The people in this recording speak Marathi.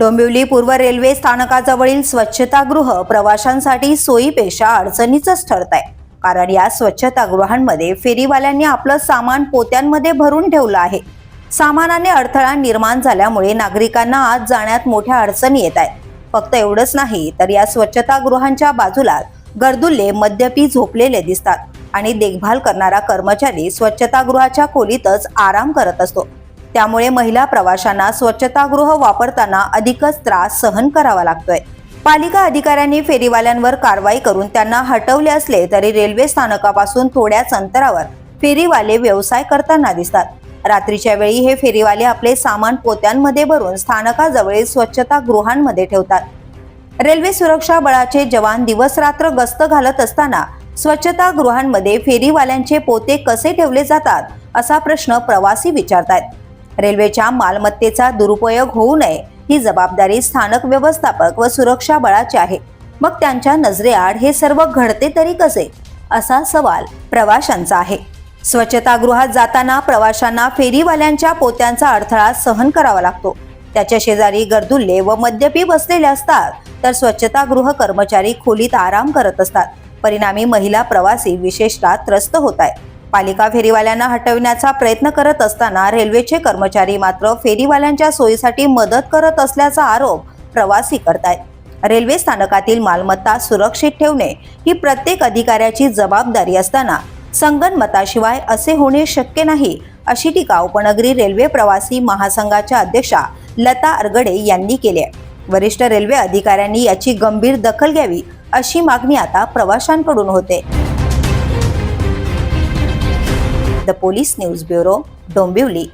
डोंबिवली पूर्व रेल्वे स्थानकाजवळील स्वच्छतागृह प्रवाशांसाठी सोयीपेक्षा अडचणीचंच ठरत आहे. कारण या स्वच्छतागृहांमध्ये फेरीवाल्यांनी आपलं सामान पोत्यांमध्ये भरून ठेवलं आहे. सामानाने अडथळा निर्माण झाल्यामुळे नागरिकांना आत जाण्यात मोठ्या अडचणी येत आहेत. फक्त एवढंच नाही तर या स्वच्छतागृहांच्या बाजूला गर्दुल्ले मद्यपी झोपलेले दिसतात आणि देखभाल करणारा कर्मचारी स्वच्छतागृहाच्या खोलीतच आराम करत असतो. त्यामुळे महिला प्रवाशांना स्वच्छतागृह वापरताना अधिकच त्रास सहन करावा लागतोय. पालिका अधिकाऱ्यांनी फेरीवाल्यांवर कारवाई करून त्यांना हटवले असले तरी रेल्वे स्थानकापासून थोड्याच अंतरावर फेरीवाले व्यवसाय करताना दिसतात. रात्रीच्या वेळी हे फेरीवाले आपले सामान पोत्यांमध्ये भरून स्थानकाजवळील स्वच्छतागृहांमध्ये ठेवतात. रेल्वे सुरक्षा बळाचे जवान दिवस रात्र गस्त घालत असताना स्वच्छतागृहांमध्ये फेरीवाल्यांचे पोते कसे ठेवले जातात असा प्रश्न प्रवासी विचारतात रेल्वेच्या मालमत्तेचा दुरुपयोग होऊ नये ही जबाबदारी स्थानक व्यवस्थापक व सुरक्षा बळाची आहे. मग त्यांच्या नजरेआड हे सर्व घडते तरी कसे? असा सवाल प्रवाशांचा आहे. स्वच्छतागृहात जाताना प्रवाशांना फेरीवाल्यांच्या पोत्यांचा अडथळा सहन करावा लागतो. त्याच्या शेजारी गर्दुल्ले व मद्यपी बसलेले असतात तर स्वच्छतागृह कर्मचारी खोलीत आराम करत असतात. परिणामी महिला प्रवासी विशेषतः त्रस्त होत आहेत. पालिका फेरीवाल्यांना हटविण्याचा प्रयत्न करत असताना रेल्वेचे कर्मचारी मात्र फेरीवाल्यांच्या सोयीसाठी मदत करत असल्याचा आरोप प्रवासी करतायत. रेल्वे स्थानकातील मालमत्ता सुरक्षित ठेवणे ही प्रत्येक अधिकाऱ्याची जबाबदारी असताना संगनमताशिवाय असे होणे शक्य नाही अशी टीका उपनगरी रेल्वे प्रवासी महासंघाच्या अध्यक्षा लता अरगडे यांनी केली आहे. वरिष्ठ रेल्वे अधिकाऱ्यांनी याची गंभीर दखल घ्यावी अशी मागणी आता प्रवाशांकडून होते. The police news bureau Dombivli.